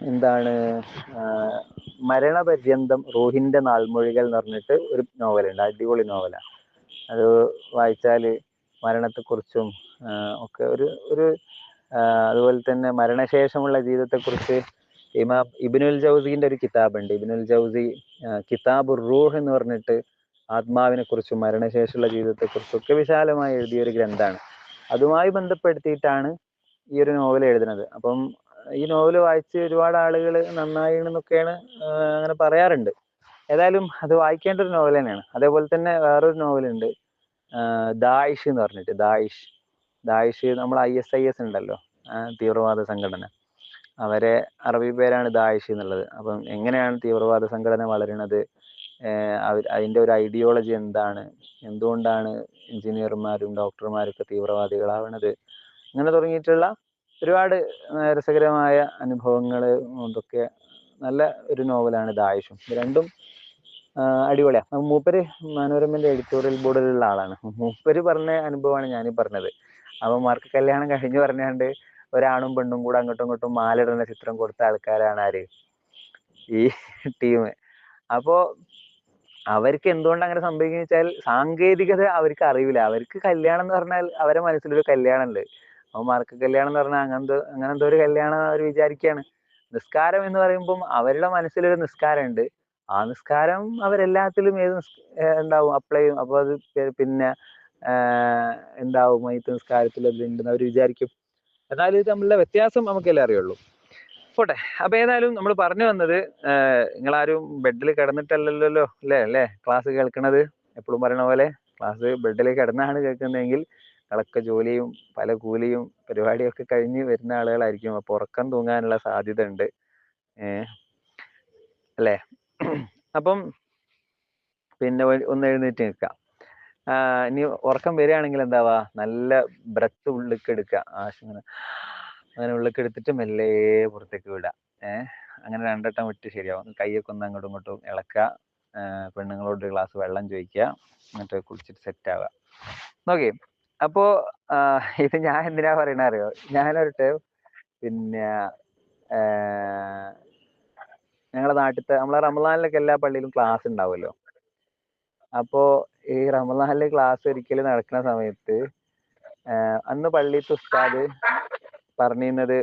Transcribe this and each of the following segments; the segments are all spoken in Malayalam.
എന്താണ് മരണപര്യന്തം റൂഹിന്റെ നാൾമൊഴികൾ എന്ന് പറഞ്ഞിട്ട് ഒരു നോവലുണ്ട് അടിപൊളി നോവലാണ് അത് വായിച്ചാൽ മരണത്തെക്കുറിച്ചും ഒക്കെ ഒരു ഒരു അതുപോലെ തന്നെ മരണശേഷമുള്ള ജീവിതത്തെക്കുറിച്ച് ഇമാം ഇബിനുൽ ജൗസിന്റെ ഒരു കിതാബുണ്ട്. ഇബിനുൽ ജൗസി കിതാബ് റൂഹ് എന്ന് പറഞ്ഞിട്ട് ആത്മാവിനെ കുറിച്ചും മരണശേഷമുള്ള ജീവിതത്തെക്കുറിച്ചും ഒക്കെ വിശാലമായി എഴുതിയ ഒരു ഗ്രന്ഥമാണ്. അതുമായി ബന്ധപ്പെടുത്തിയിട്ടാണ് ഈ ഒരു നോവൽ എഴുതുന്നത്. അപ്പം ഈ നോവൽ വായിച്ച് ഒരുപാട് ആളുകൾ നന്നായി എന്നൊക്കെയാണ് അങ്ങനെ പറയാറുണ്ട്. ഏതായാലും അത് വായിക്കേണ്ട ഒരു നോവൽ തന്നെയാണ്. അതേപോലെ തന്നെ വേറൊരു നോവലുണ്ട് ദായിഷ് എന്ന് പറഞ്ഞിട്ട് ദായിഷ്. ദായിഷ് നമ്മൾ ഐ എസ് ഐ എസ് ഉണ്ടല്ലോ തീവ്രവാദ സംഘടന. അവരെ അറബി പേരാണ് ദായിഷ് എന്നുള്ളത്. അപ്പം എങ്ങനെയാണ് തീവ്രവാദ സംഘടന വളരുന്നത് അവർ അതിന്റെ ഒരു ഐഡിയോളജി എന്താണ്? എന്തുകൊണ്ടാണ് എഞ്ചിനീയർമാരും ഡോക്ടർമാരൊക്കെ തീവ്രവാദികളാവണത്? അങ്ങനെ തുടങ്ങിയിട്ടുള്ള ഒരുപാട് രസകരമായ അനുഭവങ്ങൾ ഇതൊക്കെ നല്ല ഒരു നോവലാണ് ദായിഷും ആയുഷും. രണ്ടും അടിപൊളിയാണ് മൂപ്പര് മനോരമന്റെ എഡിറ്റോറിയൽ ബോർഡിലുള്ള ആളാണ്. മൂപ്പര് പറഞ്ഞ അനുഭവമാണ് ഞാൻ പറഞ്ഞത്. അവന്മാർക്ക് കല്യാണം കഴിഞ്ഞു പറഞ്ഞാണ്ട് ഒരാണും പെണ്ണും കൂടെ അങ്ങോട്ടും ഇങ്ങോട്ടും മാലിടുന്ന ചിത്രം കൊടുത്ത ആൾക്കാരാണ് ആര്? ഈ ടീം. അപ്പോ അവർക്ക് എന്തുകൊണ്ട് അങ്ങനെ സംഭവിക്കുന്ന വെച്ചാൽ സാങ്കേതികത അവർക്ക് അറിയില്ല അവർക്ക് കല്യാണം എന്ന് പറഞ്ഞാൽ അവരെ മനസ്സിലൊരു കല്യാണം ഉണ്ട് അവന്മാർക്ക് കല്യാണം എന്ന് പറഞ്ഞാൽ അങ്ങനത്തെ അങ്ങനത്തെ ഒരു കല്യാണം അവർ വിചാരിക്കുകയാണ് നിസ്കാരം എന്ന് പറയുമ്പം അവരുടെ മനസ്സിലൊരു നിസ്കാരമുണ്ട്. ആ നിസ്കാരം അവരെല്ലാത്തിലും ഏത് ഉണ്ടാവും? അപ്ലൈ ചെയ്യും. അപ്പൊ അത് പിന്നെ എന്താവും? മൈത്ത് നിസ്കാരത്തിൽ അത് ഉണ്ടെന്ന് അവർ വിചാരിക്കും. എന്നാലും ഇത് തമ്മിലുള്ള വ്യത്യാസം നമുക്കെല്ലാം അറിയുള്ളൂ. പോട്ടെ. അപ്പൊ ഏതായാലും നമ്മൾ പറഞ്ഞു വന്നത് നിങ്ങൾ ആരും ബെഡിൽ കിടന്നിട്ടല്ലല്ലോ അല്ലേ? അല്ലേ? ക്ലാസ് കേൾക്കണത്. എപ്പോഴും പറയണ പോലെ ക്ലാസ് ബെഡിൽ കിടന്നാണ് കേൾക്കുന്നതെങ്കിൽ കളക്ക ജോലിയും പല കൂലിയും പരിപാടിയൊക്കെ കഴിഞ്ഞ് വരുന്ന ആളുകളായിരിക്കും. അപ്പൊ ഉറക്കം തൂങ്ങാനുള്ള സാധ്യത ഉണ്ട് അല്ലേ? അപ്പം പിന്നെ ഒന്ന് എഴുന്നേറ്റ് നിൽക്കാം. ഇനി ഉറക്കം വരികയാണെങ്കിൽ എന്താവാ നല്ല ബ്രത്ത് ഉള്ളിക്ക് എടുക്കുക. ആശങ്ങനെ അങ്ങനെ ഉള്ളിക്ക് എടുത്തിട്ട് മെല്ലെ പുറത്തേക്ക് വിടുക. ഏഹ് അങ്ങനെ രണ്ടട്ടം വിട്ട് ശരിയാവും. കൈയൊക്കെ ഒന്ന് അങ്ങോട്ടും ഇങ്ങോട്ടും ഇളക്കുക. പെണ്ണുങ്ങളോട് ഒരു ഗ്ലാസ് വെള്ളം ചോദിക്കുക. എന്നിട്ട് കുളിച്ചിട്ട് സെറ്റ് ആവുക. നോക്കി അപ്പോ ഇത് ഞാൻ എന്തിനാ പറയണ അറിയോ? ഞാനൊരു പിന്നെ ഞങ്ങളെ നാട്ടിലത്തെ നമ്മളെ റമദാനിലൊക്കെ എല്ലാ പള്ളിയിലും ക്ലാസ് ഉണ്ടാവുമല്ലോ? അപ്പോ ഈ റമദാനിലെ ക്ലാസ് ഒരിക്കൽ നടക്കുന്ന സമയത്ത് അന്ന് പള്ളിയിലത്തെ ഉസ്താദ് പറഞ്ഞിരുന്നത്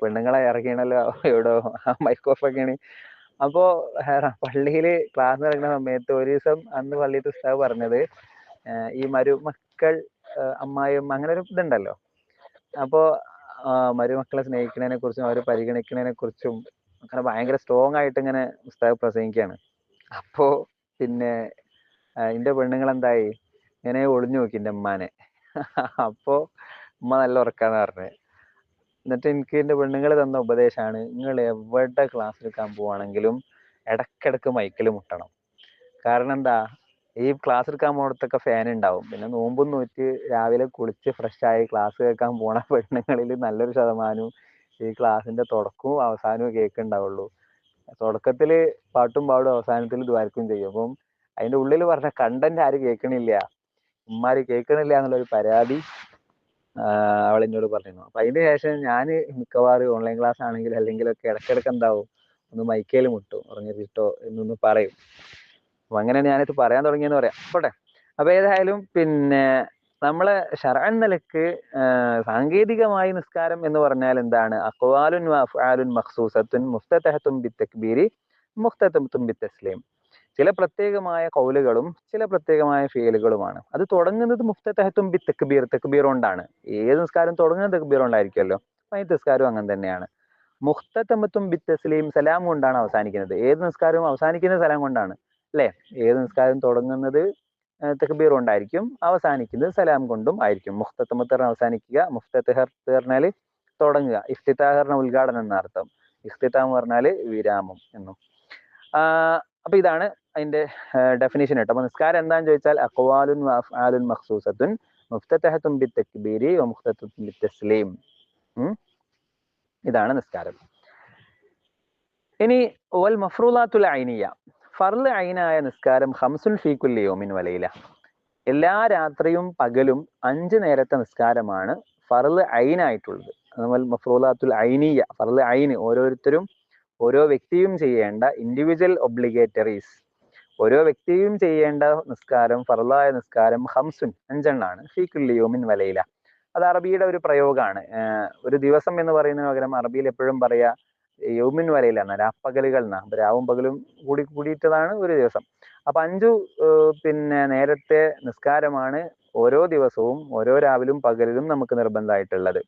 പെണ്ണുങ്ങളെ ഇറങ്ങിയണല്ലോ എവിടോ മൈക്ക് ഓഫ് ഒക്കെയാണ്. അപ്പോ പള്ളിയിൽ ക്ലാസ് നടക്കുന്ന സമയത്ത് ഒരു ദിവസം അന്ന് പള്ളിയിലത്തെ ഉസ്താദ് പറഞ്ഞത് ഈ മരുമക്കൾ അമ്മായും അങ്ങനെ ഒരു ഇതുണ്ടല്ലോ. അപ്പോ മരുമക്കളെ സ്നേഹിക്കുന്നതിനെ കുറിച്ചും അവരെ പരിഗണിക്കുന്നതിനെ കുറിച്ചും അങ്ങനെ ഭയങ്കര സ്ട്രോങ് ആയിട്ട് ഇങ്ങനെ ഉസ്താദ് പ്രസംഗിക്കുകയാണ് അപ്പോ പിന്നെ എന്റെ പെണ്ണുങ്ങൾ എന്തായി ഇങ്ങനെ ഒളിഞ്ഞു നോക്കി എന്റെ ഉമ്മാനെ. അപ്പോ ഉമ്മ നല്ല ഉറക്കാന്ന് പറഞ്ഞത് എന്നിട്ട് എനിക്ക് എന്റെ പെണ്ണുങ്ങൾ തന്ന ഉപദേശമാണ് നിങ്ങൾ എവിടെ ക്ലാസ് എടുക്കാൻ പോവാണെങ്കിലും ഇടക്കിടക്ക് മൈക്കിൽ മുട്ടണം. കാരണം എന്താ? ഈ ക്ലാസ് എടുക്കാൻ പോണത്തൊക്കെ ഫാൻ ഉണ്ടാവും പിന്നെ നോമ്പും നോറ്റ് രാവിലെ കുളിച്ച് ഫ്രഷ് ആയി ക്ലാസ് കേൾക്കാൻ പോണ പെണ്ണുങ്ങളിൽ നല്ലൊരു ശതമാനവും ഈ ക്ലാസ്സിന്റെ തുടക്കവും അവസാനവും കേൾക്കുന്നുണ്ടാവുള്ളൂ തുടക്കത്തിൽ പാട്ടും പാടും അവസാനത്തിൽ ദ്വാരക്കും ചെയ്യും. അപ്പം അതിന്റെ ഉള്ളിൽ പറഞ്ഞ കണ്ടന്റ് ആരും കേൾക്കണില്ല ഉമ്മാര് കേൾക്കണില്ല എന്നുള്ളൊരു പരാതി അവൾ എന്നോട് പറഞ്ഞിരുന്നു. അപ്പൊ അതിന് ശേഷം ഞാൻ മിക്കവാറും ഓൺലൈൻ ക്ലാസ് ആണെങ്കിൽ അല്ലെങ്കിലൊക്കെ ഇടക്കിടക്ക് എന്താവും ഒന്ന് മൈക്കേൽ മുട്ടും. ഉറങ്ങിയിട്ടോ എന്നൊന്ന് പറയും. അപ്പൊ അങ്ങനെയാണ് ഞാനിത് പറയാൻ തുടങ്ങിയെന്ന് പറയാം. പോട്ടെ. അപ്പൊ ഏതായാലും പിന്നെ നമ്മളെ ശരാൻ നിലയ്ക്ക് സാങ്കേതികമായി നിസ്കാരം എന്ന് പറഞ്ഞാൽ എന്താണ്? അക്വാലുൻ അഫ്ആലുൻ മഖ്സൂസത്തുൻ മുഫ്തതഹത്തുൻ ബിത്തക്ബീരി ബി തസ്ലീം ചില പ്രത്യേകമായ കൗലുകളും ചില പ്രത്യേകമായ ഫീലുകളുമാണ്. അത് തുടങ്ങുന്നത് മുഫ്തതഹത്തും ബി തക്ബീർ തക്ബീർ കൊണ്ടാണ്. ഏത് നിസ്കാരം തുടങ്ങുന്നത് തക്ബീർ കൊണ്ടായിരിക്കുമല്ലോ. ഈ നിസ്കാരവും അങ്ങനെ തന്നെയാണ്. മുഖ്തത്തമത്തും ബി തസ്ലീം സലാം കൊണ്ടാണ് അവസാനിക്കുന്നത്. ഏത് നിസ്കാരവും അവസാനിക്കുന്നത് സലാം കൊണ്ടാണ്. അല്ലെ ഏത് നിസ്കാരം തുടങ്ങുന്നത് തെഹബീർ കൊണ്ടായിരിക്കും അവസാനിക്കുന്നത് സലാം കൊണ്ടും ആയിരിക്കും. മുഖ്തത്തമത്ത് അവസാനിക്കുക മുഫ്തത്തെഹർ പറഞ്ഞാൽ തുടങ്ങുക. ഇഫ്തിത്താഹറിന് ഉദ്ഘാടനം എന്നർത്ഥം. ഇഫ്തിത്താം പറഞ്ഞാൽ വിരാമം എന്നും. അപ്പൊ ഇതാണ് അതിന്റെ ഡെഫിനേഷൻ കേട്ടോ. അപ്പൊ നിസ്കാരം എന്താന്ന് ചോദിച്ചാൽ അക്വാലുൻ അഫ്ആലുൻ മഖ്സൂസത്തുൻ മുഫ്തത്തെഹത്തും ബി തക്ബീരി വ മുഫ്തതത്തുൻ ബി തസ്ലീം ഇതാണ് നിസ്കാരം. ഇനി വൽ മഫ്രൂലാത്തുൽ ഐനിയ. ഫർൾ അയിനായ നിസ്കാരം ഹംസുൽ ഫീ കുല്ലി യൗമിൻ വലയില. എല്ലാ രാത്രിയും പകലും അഞ്ച് നേരത്തെ നിസ്കാരമാണ് ഫർൾ അയിനായിട്ടുള്ളത്. അതുപോലെ മഫ്രൂലാത്തുൽ ഐനിയ ഫർൾ ഐന് ഓരോരുത്തരും ഓരോ വ്യക്തിയും ചെയ്യേണ്ട ഇൻഡിവിജ്വൽ ഒബ്ലിഗേറ്ററീസ് ഓരോ വ്യക്തിയും ചെയ്യേണ്ട നിസ്കാരം ഫർലായ നിസ്കാരം ഹംസുൻ അഞ്ചെണ്ണാണ് ഫീക്കുല്ലിയോമിൻ വലയില. അത് അറബിയുടെ ഒരു പ്രയോഗമാണ്. ഒരു ദിവസം എന്ന് പറയുന്നതിന് പകരം അറബിയിൽ എപ്പോഴും പറയാ യൗമിൻ വലയിലാണ് രാപ്പകലുകൾ എന്നാണ് അപ്പൊ രാവും പകലും കൂടി കൂടിയിട്ടതാണ് ഒരു ദിവസം. അപ്പൊ അഞ്ചു പിന്നെ നേരത്തെ നിസ്കാരമാണ് ഓരോ ദിവസവും ഓരോ രാവിലും പകലിലും നമുക്ക് നിർബന്ധമായിട്ടുള്ളത്.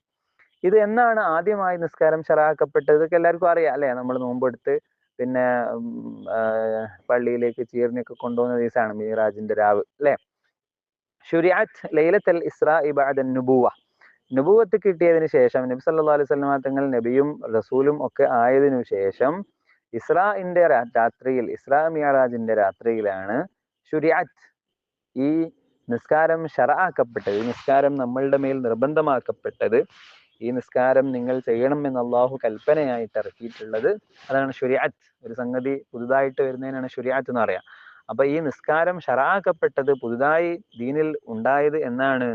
ഇത് എന്നാണ് ആദ്യമായി നിസ്കാരം ഷറാക്കപ്പെട്ടത് ഇതൊക്കെ എല്ലാവർക്കും അറിയാം അല്ലെ? നമ്മൾ നോമ്പെടുത്ത് പിന്നെ പള്ളിയിലേക്ക് ചീറിനൊക്കെ കൊണ്ടുപോകുന്ന ദിവസമാണ് മീറാജിന്റെ രാവ് അല്ലെ? ഷുരിയാറ്റ് ലൈലത്തൽ ഇസ്ര ഇബാദൻ നുബുവത്ത് കിട്ടിയതിന് ശേഷം നബി സല്ലാ അലൈഹി സ്വലമ തങ്ങൾ നബിയും റസൂലും ഒക്കെ ആയതിനു ശേഷം ഇസ്രാഇന്റെ രാത്രിയിൽ ഇസ്രാ മിയാറാജിന്റെ രാത്രിയിലാണ് ഷുരിയാത്ത് ഈ നിസ്കാരം ഷറാക്കപ്പെട്ടത് ഈ നിസ്കാരം നമ്മളുടെ മേൽ നിർബന്ധമാക്കപ്പെട്ടത് ഈ നിസ്കാരം നിങ്ങൾ ചെയ്യണം എന്ന് അള്ളാഹു കൽപ്പനയായിട്ട് ഇറക്കിയിട്ടുള്ളത് അതാണ് ഷുരിയാത്ത് ഒരു സംഗതി പുതുതായിട്ട് വരുന്നതിനാണ് ഷുരിയാത്ത് എന്ന് പറയാം. അപ്പൊ ഈ നിസ്കാരം ഷറാക്കപ്പെട്ടത് പുതുതായി ദീനിൽ ഉണ്ടായത് എന്നാണ്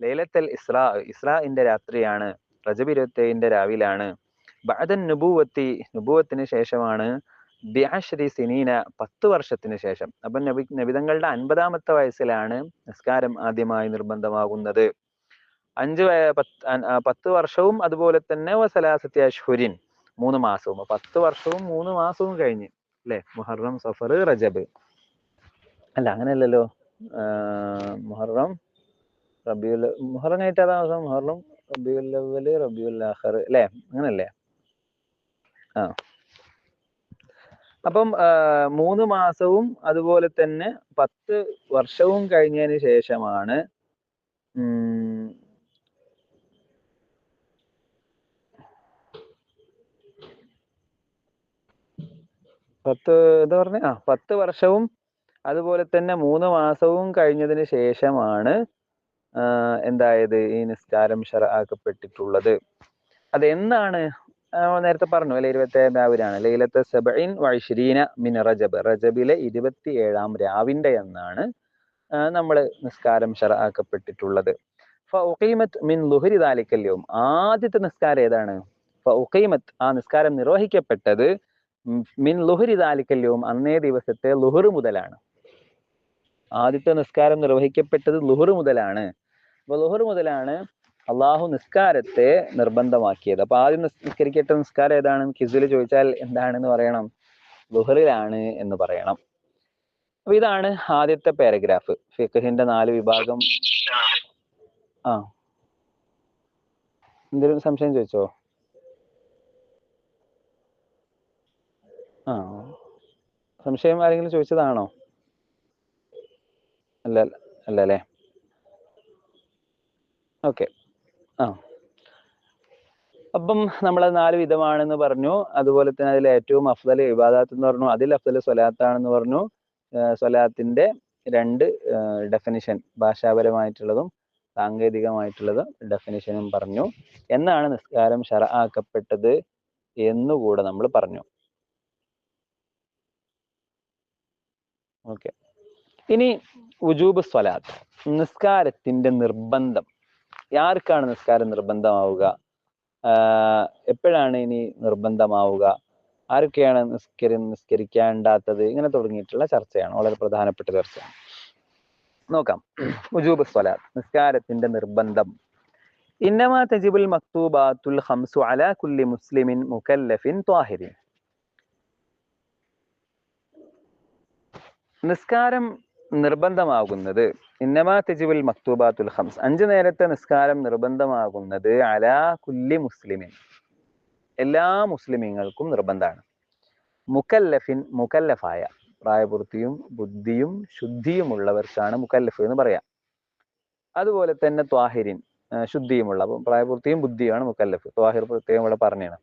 ലൈലത്തൽ ഇസ്രാ ഇസ്രാഇന്റെ രാത്രിയാണ് റജബ് ഇരുപത്തേഴിന്റെ രാവിലാണ്. ബഅദൻ നുബൂവത്തി നുബൂവത്തിന് ശേഷമാണ് ബിയാശ്രീ സിനീന പത്ത് വർഷത്തിന് ശേഷം. അപ്പൊ നബി നബിതങ്ങളുടെ അൻപതാമത്തെ വയസ്സിലാണ് നിസ്കാരം ആദ്യമായി നിർബന്ധമാകുന്നത്. അഞ്ച് പത്ത് വർഷവും അതുപോലെ തന്നെ വസലാസത്തി അഷ്ഹുരിൻ മൂന്ന് മാസവും. പത്ത് വർഷവും മൂന്ന് മാസവും കഴിഞ്ഞ് അല്ലെ? മുഹറം സഫർ റജബ്. അല്ല അങ്ങനെയല്ലല്ലോ. മുഹറം റബിയുൽ മുഹറം കഴിഞ്ഞിട്ട് അതാ മാസം റബിയുൽ അവൽ റബിയുൽ ആഖർ അല്ലേ? അങ്ങനല്ലേ? ആ. അപ്പം മൂന്ന് മാസവും അതുപോലെ തന്നെ പത്ത് വർഷവും കഴിഞ്ഞതിന് ശേഷമാണ് പത്ത് എന്താ പറഞ്ഞ? ആ പത്ത് വർഷവും അതുപോലെ തന്നെ മൂന്ന് മാസവും കഴിഞ്ഞതിന് ശേഷമാണ് എന്തായത്? ഈ നിസ്കാരം ഷറാക്കപ്പെട്ടിട്ടുള്ളത് അത് എന്നാണ് നേരത്തെ പറഞ്ഞു അല്ലെ? ഇരുപത്തി ഏഴാം രാവിലാണ്. ലൈലത്തെ സെബൈൻ വൈശ്രീന മിൻ റജബ്. റജബിലെ ഇരുപത്തി ഏഴാം രാവിന്റെ എന്നാണ് നമ്മൾ നിസ്കാരം ഷറാക്കപ്പെട്ടിട്ടുള്ളത് ഫീമത്ത് മിൻ ലുഹരി ദാലിക്കല്യവും ആദ്യത്തെ നിസ്കാരം ഏതാണ്? ഫീമത്ത് ആ നിസ്കാരം നിർവഹിക്കപ്പെട്ടത് മിൻ ലുഹരി ദാലിക്കല്യവും അന്നേ ദിവസത്തെ ലുഹർ മുതലാണ്. ആദ്യത്തെ നിസ്കാരം നിർവഹിക്കപ്പെട്ടത് ലുഹർ മുതലാണ്. അപ്പൊ മുതലാണ് അള്ളാഹു നിസ്കാരത്തെ നിർബന്ധമാക്കിയത്. അപ്പൊ ആദ്യം നിസ്കരിക്കേറ്റ നിസ്കാരം ഏതാണ്? കിസിൽ ചോദിച്ചാൽ എന്താണെന്ന് പറയണം. ലുഹറിലാണ് എന്ന് പറയണം. അപ്പൊ ഇതാണ് ആദ്യത്തെ പാരഗ്രാഫ് ഫിഖഹിന്റെ നാല് വിഭാഗം. ആ. എന്തെങ്കിലും സംശയം ചോദിച്ചോ? ആ. സംശയം ആരെങ്കിലും ചോദിച്ചതാണോ? അല്ല അല്ല അല്ലേ? ഓക്കെ. ആ. അപ്പം നമ്മൾ നാല് വിധമാണെന്ന് പറഞ്ഞു. അതുപോലെ തന്നെ അതിൽ ഏറ്റവും അഫ്ദൽ ഇബാദാത്ത് എന്ന് പറഞ്ഞു. അതിൽ അഫ്ദൽ സ്വലാത്താണെന്ന് പറഞ്ഞു. സ്വലാത്തിന്റെ രണ്ട് ഡെഫിനിഷൻ ഭാഷാപരമായിട്ടുള്ളതും സാങ്കേതികമായിട്ടുള്ളതും ഡെഫിനിഷനും പറഞ്ഞു. എന്നാണ് നിസ്കാരം ഷറ ആക്കപ്പെട്ടത് എന്നുകൂടെ നമ്മൾ പറഞ്ഞു. ഓക്കെ. ഇനി ഉജൂബ് സ്വലാത്ത് നിസ്കാരത്തിന്റെ നിർബന്ധം. ആർക്കാണ് നിസ്കാരം നിർബന്ധമാവുക? എപ്പോഴാണ് ഇനി നിർബന്ധമാവുക? ആരൊക്കെയാണ് നിസ്കരി നിസ്കരിക്കേണ്ടാത്തത്? ഇങ്ങനെ തുടങ്ങിയിട്ടുള്ള ചർച്ചയാണ്. വളരെ പ്രധാനപ്പെട്ട ചർച്ചയാണ്. നോക്കാം. ഉജൂബ് സ്വലാത്ത്. നിസ്കാരത്തിന്റെ നിർബന്ധം. ഇന്നമാ തജിബുൽ മക്തൂബാത്തുൽ ഖംസു അലാ കുല്ലി മുസ്ലിമിൻ മുക്കല്ലഫിൻ ത്വാഹിരിൻ നിസ്കാരം നിർബന്ധമാകുന്നത്. ഇന്നമാ തെജിബുൽ മക്തൂബാത്തുൽ ഹംസ് അഞ്ചു നേരത്തെ നിസ്കാരം നിർബന്ധമാകുന്നത് അലാ കുല്ലി മുസ്ലിമിൻ. എല്ലാ മുസ്ലിമീങ്ങൾക്കും നിർബന്ധമാണ്. മുക്കല്ലഫിൻ മുക്കല്ലഫായ. പ്രായപൂർത്തിയും ബുദ്ധിയും ശുദ്ധിയുമുള്ളവർക്കാണ് മുക്കല്ലഫ് എന്ന് പറയാം. അതുപോലെ തന്നെ ത്വാഹിരിൻ ശുദ്ധിയുമുള്ള പ്രായപൂർത്തിയും ബുദ്ധിയുമാണ് മുക്കല്ലഫ്. ത്വാഹിർ പ്രത്യേകം ഇവിടെ പറഞ്ഞാണ്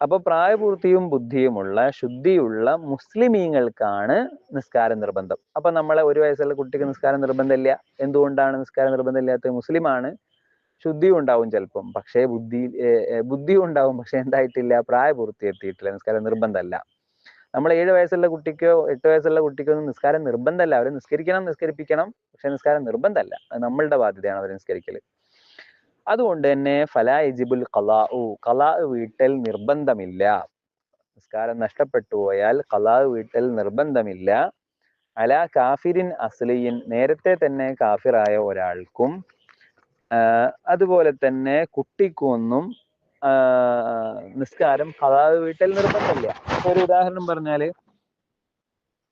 അപ്പൊ പ്രായപൂർത്തിയും ബുദ്ധിയുമുള്ള ശുദ്ധിയുള്ള മുസ്ലിമീങ്ങൾക്കാണ് നിസ്കാരം നിർബന്ധം. അപ്പൊ നമ്മളെ ഒരു വയസ്സുള്ള കുട്ടിക്ക് നിസ്കാരം നിർബന്ധമില്ല. എന്തുകൊണ്ടാണ് നിസ്കാരം നിർബന്ധമില്ലാത്തത്? മുസ്ലിമാണ്. ശുദ്ധിയും ഉണ്ടാവും ചിലപ്പം. പക്ഷേ ബുദ്ധി ബുദ്ധിയും ഉണ്ടാവും. പക്ഷെ എന്തായിട്ടില്ല? പ്രായപൂർത്തി എത്തിയിട്ടില്ല. നിസ്കാരം നിർബന്ധമല്ല. നമ്മൾ ഏഴ് വയസ്സുള്ള കുട്ടിക്കോ എട്ട് വയസ്സുള്ള കുട്ടിക്കോ ഒന്നും നിസ്കാരം നിർബന്ധമല്ല. അവരെ നിസ്കരിക്കണം നിസ്കരിപ്പിക്കണം. പക്ഷെ നിസ്കാരം നിർബന്ധമല്ല. നമ്മളുടെ ബാധ്യതയാണ് അവരെ നിസ്കരിക്കൽ അതുകൊണ്ട് തന്നെ ഫലാ ഖലാഉ ഖലാ വീട്ടൽ നിർബന്ധമില്ല. നിസ്കാരം നഷ്ടപ്പെട്ടു പോയാൽ കലാ വീട്ടൽ നിർബന്ധമില്ല. അല കാഫിരിൻ അസ്ലിയിൻ നേരത്തെ തന്നെ കാഫിറായ ഒരാൾക്കും അതുപോലെ തന്നെ കുട്ടിക്കൊന്നും നിസ്കാരം കലാ വീട്ടൽ നിർബന്ധമില്ല. ഒരു ഉദാഹരണം പറഞ്ഞാൽ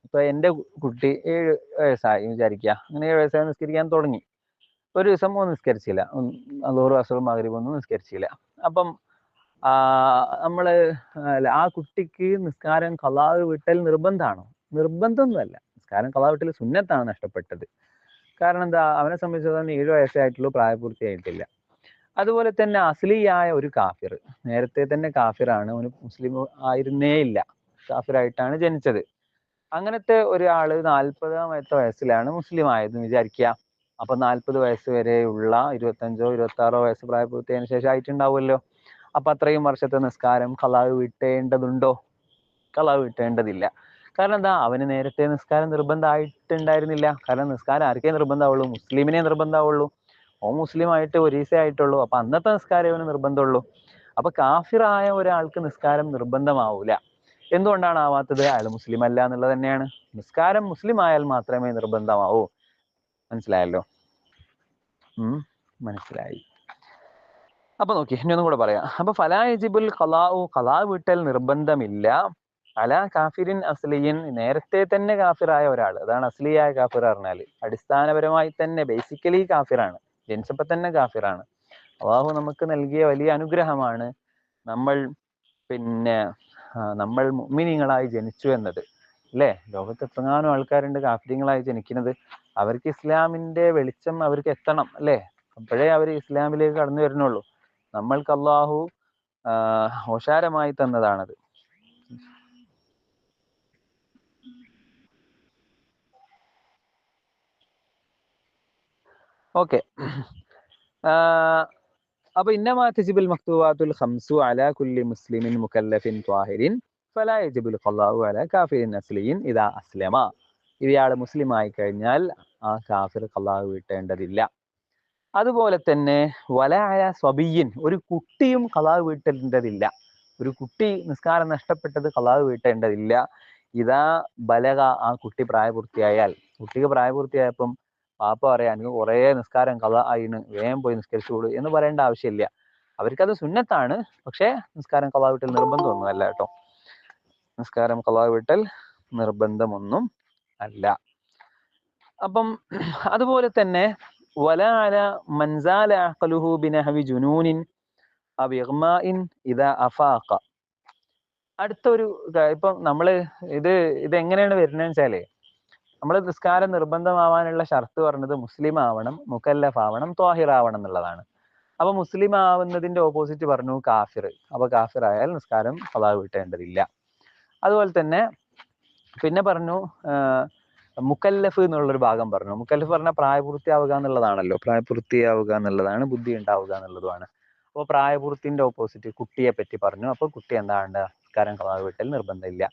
ഇപ്പൊ എന്റെ കുട്ടി ഏഴ് വയസ്സായി വിചാരിക്കുക അങ്ങനെ ഏഴ് വയസ്സായി നിസ്കരിക്കാൻ തുടങ്ങി. ഒരു ദിവസം ഒന്നും നിസ്കരിച്ചില്ല. അലോറ് അസുഖം മകരീബ് ഒന്നും നിസ്കരിച്ചില്ല. അപ്പം നമ്മൾ ആ കുട്ടിക്ക് നിസ്കാരം കലാവ് വിട്ടൽ നിർബന്ധമാണോ നിർബന്ധമൊന്നുമല്ല. നിസ്കാരം കലാവ് വിട്ടൽ സുന്നത്താണ് നഷ്ടപ്പെട്ടത്. കാരണം എന്താ? അവനെ സംബന്ധിച്ചിടത്തോളം ഏഴ് വയസ്സേ ആയിട്ടുള്ളൂ പ്രായപൂർത്തിയായിട്ടില്ല. അതുപോലെ തന്നെ അസ്ലിയായ ഒരു കാഫിർ. നേരത്തെ തന്നെ കാഫിറാണ്. അവന് മുസ്ലിം ആയിരുന്നേ ഇല്ല. കാഫിറായിട്ടാണ് ജനിച്ചത്. അങ്ങനത്തെ ഒരാൾ നാൽപ്പതാമത്തെ വയസ്സിലാണ് മുസ്ലിം ആയതെന്ന് വിചാരിക്കുക. അപ്പൊ നാൽപ്പത് വയസ്സ് വരെയുള്ള ഇരുപത്തഞ്ചോ ഇരുപത്തി ആറോ വയസ്സ് പ്രായപൂർത്തിയതിനു ശേഷം ആയിട്ടുണ്ടാവുമല്ലോ. അപ്പൊ അത്രയും വർഷത്തെ നിസ്കാരം കളാവ് വിട്ടേണ്ടതുണ്ടോ? കളാവ് വിട്ടേണ്ടതില്ല. കാരണം എന്താ? അവന് നേരത്തെ നിസ്കാരം നിർബന്ധമായിട്ടുണ്ടായിരുന്നില്ല. കാരണം നിസ്കാരം ആർക്കേ നിർബന്ധമാവുള്ളൂ? മുസ്ലിമിനെ നിർബന്ധമാവുള്ളൂ. ഓ മുസ്ലിം ആയിട്ട് ഒരീസേ ആയിട്ടുള്ളൂ. അപ്പൊ അന്നത്തെ നിസ്കാരം അവന് നിർബന്ധമുള്ളൂ. അപ്പൊ കാഫിറായ ഒരാൾക്ക് നിസ്കാരം നിർബന്ധമാവൂല. എന്തുകൊണ്ടാണ് ആവാത്തത്? അയാൾ മുസ്ലിം അല്ല എന്നുള്ളത് തന്നെയാണ്. നിസ്കാരം മുസ്ലിം ആയാൽ മാത്രമേ നിർബന്ധമാവൂ. മനസ്സിലായല്ലോ? മനസ്സിലായി. അപ്പൊ നോക്കി ഇനി ഒന്നും കൂടെ പറയാം. അപ്പൊ ഫലാജിബുൽ ഖലാഉ കലാ വീട്ടൽ നിർബന്ധമില്ല. അല കാഫിരിൻ അസ്ലിയൻ നേരത്തെ തന്നെ കാഫിറായ ഒരാൾ അതാണ് അസ്ലിയായ കാഫിർ പറഞ്ഞാൽ. അടിസ്ഥാനപരമായി തന്നെ ബേസിക്കലി കാഫിറാണ്. ജനിച്ചപ്പോ തന്നെ കാഫിറാണ്. അള്ളാഹു നമുക്ക് നൽകിയ വലിയ അനുഗ്രഹമാണ് നമ്മൾ പിന്നെ നമ്മൾ മുഅ്മിനീങ്ങളായി ജനിച്ചു എന്നത്. അല്ലേ ലോകത്ത് എത്രങ്ങാനും ആൾക്കാരുണ്ട് കാഫിരിങ്ങളായി ജനിക്കുന്നത്. അവർക്ക് ഇസ്ലാമിന്റെ വെളിച്ചം അവർക്ക് എത്തണം അല്ലേ? അപ്പോഴേ അവർ ഇസ്ലാമിലേക്ക് കടന്നു വരുന്നുള്ളൂ. നമ്മൾക്ക് അള്ളാഹു ഓശാരമായി തന്നതാണത്. ഓക്കെ. അപ്പൊ ഇന്നമാ തജിബുൽ മക്തൂവാത്തുൽ ഖംസു അലാ കുല്ലി മുസ്ലിമിൻ മുഖല്ലഫിൻ ത്വാഹിരിൻ ഫലാ യജിബുൽ ഖല്ലാഹു അലാ കാഫിരിൻ അസ്ലിയിൻ ഇദാ അസ്ലമ. ഇയാൾ മുസ്ലിം ആയി കഴിഞ്ഞാൽ ആ കാഫിർ അള്ളാഹു വീട്ടേണ്ടതില്ല. അതുപോലെ തന്നെ വലായ സ്വബിയിൻ ഒരു കുട്ടിയും ഖലാഹു വീട്ടേണ്ടതില്ല. ഒരു കുട്ടി നിസ്കാരം നഷ്ടപ്പെട്ടത് ഖലാഹു വീട്ടേണ്ടതില്ല. ഇതാ ബലക ആ കുട്ടി പ്രായപൂർത്തിയായാൽ. കുട്ടിക്ക് പ്രായപൂർത്തിയായപ്പം പാപ്പ പറയാൻ എനിക്ക് കുറേ നിസ്കാരം കഥ ആയിന് വേഗം പോയി നിസ്കരിച്ചോളൂ എന്ന് പറയേണ്ട ആവശ്യമില്ല. അവർക്കത് സുന്നത്താണ്. പക്ഷേ നിസ്കാരം കലാ വിട്ടൽ നിർബന്ധമൊന്നും അല്ല കേട്ടോ. നിസ്കാരം കലാ വിട്ടൽ നിർബന്ധമൊന്നും അല്ല. അപ്പം അതുപോലെ തന്നെ വലാല മൻസാല അഖലുഹു ബിനഹവി ജുനൂനിൻ അവ ഇഗ്മാഇൻ ഇദാ അഫാഖ. അടുത്തൊരു ഇപ്പം നമ്മൾ ഇത് ഇത് എങ്ങനെയാണ് വരുന്നതെന്ന് വെച്ചാൽ നമ്മൾ നിസ്കാരം നിർബന്ധമാവാനുള്ള ഷർത്ത് പറഞ്ഞത് മുസ്ലിം ആവണം മുക്കല്ലഫ് ആവണം ത്വാഹിർ ആവണം എന്നുള്ളതാണ്. അപ്പൊ മുസ്ലിം ആവുന്നതിന്റെ ഓപ്പോസിറ്റ് പറഞ്ഞു കാഫിർ. അപ്പൊ കാഫിർ ആയാൽ നിസ്കാരം അള്ളാഹ് വിട്ടേണ്ടതില്ല. അതുപോലെ തന്നെ പിന്നെ പറഞ്ഞു മുക്കല്ലഫ് എന്നുള്ളൊരു ഭാഗം പറഞ്ഞു. മുക്കല്ലഫ് പറഞ്ഞാൽ പ്രായപൂർത്തിയാവുക എന്നുള്ളതാണല്ലോ. പ്രായപൂർത്തിയാവുക എന്നുള്ളതാണ് ബുദ്ധി ഉണ്ടാവുക എന്നുള്ളതുമാണ്. അപ്പോൾ പ്രായപൂർത്തിന്റെ ഓപ്പോസിറ്റ് കുട്ടിയെ പറ്റി പറഞ്ഞു. അപ്പോൾ കുട്ടി എന്താണ്? സംസ്കാരം കളവ് വിട്ടൽ നിർബന്ധമില്ല.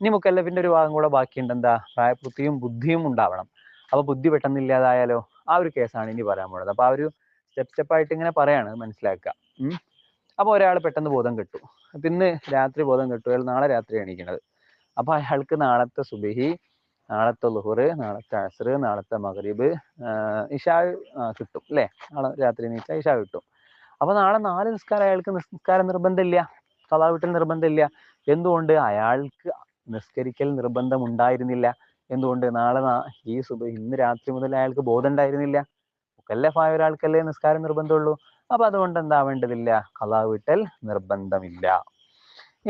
ഇനി മുക്കല്ലഫിന്റെ ഒരു ഭാഗം കൂടെ ബാക്കിയുണ്ട്. എന്താ? പ്രായപൂർത്തിയും ബുദ്ധിയും ഉണ്ടാവണം. അപ്പോൾ ബുദ്ധി പെട്ടെന്ന് ഇല്ലാതായാലോ? ആ ഒരു കേസാണ് ഇനി പറയാൻ പോണത്. അപ്പോൾ ആ ഒരു സ്റ്റെപ്പ് സ്റ്റെപ്പ് ആയിട്ട് ഇങ്ങനെ പറയാണ് മനസ്സിലാക്കുക. അപ്പോൾ അപ്പൊ ഒരാൾ പെട്ടെന്ന് ബോധം കിട്ടു. പിന്നെ രാത്രി ബോധം കെട്ടു അയാൾ നാളെ രാത്രി എണീക്കണത്. അപ്പൊ അയാൾക്ക് നാളത്തെ സുബിഹി നാളത്തെ ലുഹുറ് നാളത്തെ അസറ് നാളത്തെ മഗ്രിബ് ഇഷാ കിട്ടും അല്ലേ? നാളെ രാത്രി നീച്ച ഇഷാ കിട്ടും. അപ്പൊ നാളെ നാല് നിസ്കാരം അയാൾക്ക് നിസ്കാരം നിർബന്ധമില്ല. കഥാ വീട്ടിൽ നിർബന്ധമില്ല. എന്തുകൊണ്ട്? അയാൾക്ക് നിസ്കരിക്കൽ നിർബന്ധം ഉണ്ടായിരുന്നില്ല. എന്തുകൊണ്ട്? നാളെ ഈ സുബ ഇന്ന് രാത്രി മുതൽ അയാൾക്ക് ബോധം ഉണ്ടായിരുന്നില്ല. മുക്കല്ലഫായ ഒരാൾക്കല്ലേ നിസ്കാരം നിർബന്ധമുള്ളൂ. അപ്പൊ അതുകൊണ്ട് എന്താ എന്താവേണ്ടതില്ല കഥാ വിട്ടൽ നിർബന്ധമില്ല.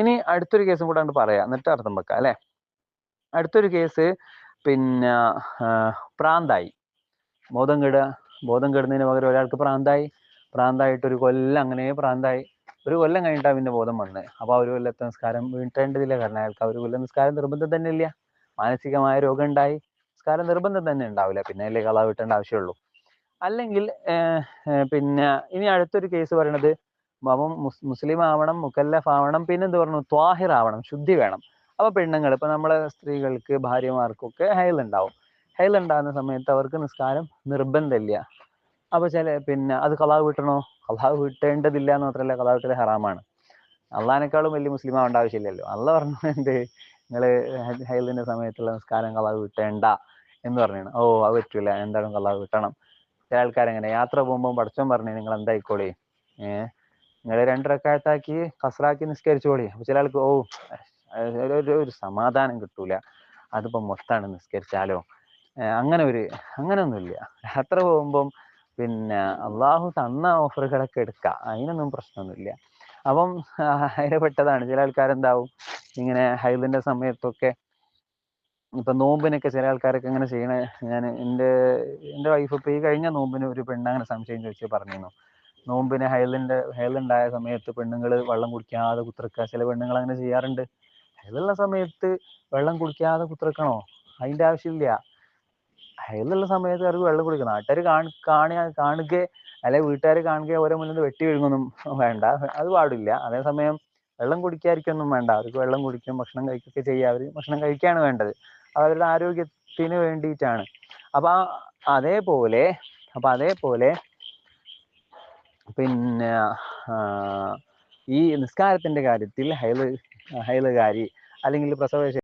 ഇനി അടുത്തൊരു കേസും കൂടെ അങ്ങോട്ട് പറയാം. എന്നിട്ട് അർത്ഥം വെക്കാം അല്ലെ? അടുത്തൊരു കേസ് പിന്നെ പ്രാന്തായി. ബോധം കെടുക ബോധം കെടുന്നതിന് പകരം ഒരാൾക്ക് പ്രാന്തായി. പ്രാന്തായിട്ട് ഒരു കൊല്ലം അങ്ങനെ പ്രാന്തായി. ഒരു കൊല്ലം കഴിഞ്ഞിട്ടാണ് പിന്നെ ബോധം വന്നത് അപ്പൊ ആ ഒരു കൊല്ലത്തെ നിസ്കാരം വീട്ടേണ്ടതില്ല. കാരണം അയാൾക്ക് ആ ഒരു കൊല്ലം നിസ്കാരം നിർബന്ധം തന്നെ ഇല്ല. മാനസികമായ രോഗം ഉണ്ടായി നിസ്കാരം നിർബന്ധം തന്നെ ഉണ്ടാവില്ല. പിന്നെ അല്ലേ കള വീട്ടേണ്ട ആവശ്യമുള്ളൂ. അല്ലെങ്കിൽ പിന്നെ ഇനി അടുത്തൊരു കേസ് പറയണത് മുസ് മുസ്ലിം ആവണം മുക്കല്ലഫ് ആവണം പിന്നെ എന്ത് പറഞ്ഞു? ത്വാഹിർ ആവണം ശുദ്ധി വേണം. അപ്പൊ പെണ്ണുങ്ങൾ ഇപ്പൊ നമ്മളെ സ്ത്രീകൾക്ക് ഭാര്യമാർക്കൊക്കെ ഹൈൽ ഉണ്ടാവും. ഹൈൽ ഉണ്ടാകുന്ന സമയത്ത് അവർക്ക് നിസ്കാരം നിർബന്ധമില്ല. അപ്പോൾ ചില പിന്നെ അത് കലാവ് വിട്ടണോ കലാവ് വിട്ടേണ്ടതില്ല എന്ന് മാത്രമല്ല കലാവ് വീട്ടൽ ഹറാമാണ്. അള്ളഹാനേക്കാളും വലിയ മുസ്ലിം ആവേണ്ട ആവശ്യമില്ലല്ലോ. അള്ള പറഞ്ഞു എന്ത്? നിങ്ങൾ ഹൈലിന്റെ സമയത്തുള്ള നിസ്കാരം കലാവ് വിട്ടേണ്ട എന്ന് പറഞ്ഞാണ് ഓ അത് പറ്റൂല. എന്താണ് കലാവ് വിട്ടണം ചില ആൾക്കാരെങ്ങനെ യാത്ര പോകുമ്പോൾ പഠിച്ചോൻ പറഞ്ഞു നിങ്ങൾ എന്തായിക്കോളി ഏഹ് നിങ്ങൾ രണ്ടരക്കാലത്താക്കി കസറാക്കി നിസ്കരിച്ചോളി. അപ്പൊ ചില ആൾക്ക് ഓ ഒരു- സമാധാനം കിട്ടൂല. അതിപ്പോ മൊത്താണ് നിസ്കരിച്ചാലോ? അങ്ങനെ ഒരു അങ്ങനെ ഒന്നുമില്ല യാത്ര പോകുമ്പം പിന്നെ അള്ളാഹു തന്ന ഓഫറുകളൊക്കെ എടുക്കാം. അതിനൊന്നും പ്രശ്നമൊന്നുമില്ല. അപ്പം അതിനെ പെട്ടതാണ് ചില ആൾക്കാരെന്താവും? ഇങ്ങനെ ഹൈദിന്റെ സമയത്തൊക്കെ ഇപ്പൊ നോമ്പിനൊക്കെ ചില ആൾക്കാരൊക്കെ ഇങ്ങനെ ചെയ്യണേ ഞാൻ എന്റെ എന്റെ വൈഫ് ഇപ്പൊ ഈ കഴിഞ്ഞ നോമ്പിന് ഒരു പെണ്ണ് അങ്ങനെ സംശയം ചോദിച്ചു പറഞ്ഞിരുന്നു. നോമ്പിന് ഹയലിന്റെ ഹയലുണ്ടായ സമയത്ത് പെണ്ണുങ്ങൾ വെള്ളം കുടിക്കാതെ കുത്തിറക്കുക ചില പെണ്ണുങ്ങൾ അങ്ങനെ ചെയ്യാറുണ്ട്. ഹയലുള്ള സമയത്ത് വെള്ളം കുടിക്കാതെ കുത്തിറക്കണോ അതിന്റെ ആവശ്യമില്ല. ഹയലുള്ള സമയത്ത് അവർക്ക് വെള്ളം കുടിക്കണം? നാട്ടുകാർ കാണ കാണുക കാണുക അല്ലെ വീട്ടുകാർ കാണുക ഓരോ മുന്നിൽ വെട്ടി വിഴുങ്ങൊന്നും വേണ്ട. അത് പാടില്ല. അതേസമയം വെള്ളം കുടിക്കാതിരിക്കൊന്നും വേണ്ട. അവർക്ക് വെള്ളം കുടിക്കും ഭക്ഷണം കഴിക്കുകയൊക്കെ ചെയ്യുക അവർ ഭക്ഷണം കഴിക്കുകയാണ് വേണ്ടത്. അവരുടെ ആരോഗ്യത്തിന് വേണ്ടിയിട്ടാണ്. അപ്പം അതേപോലെ അപ്പം അതേപോലെ പിന്നെ ഈ നിസ്കാരത്തിന്റെ കാര്യത്തിൽ ഹൈല ഹൈലകാരി അല്ലെങ്കിൽ പ്രസവ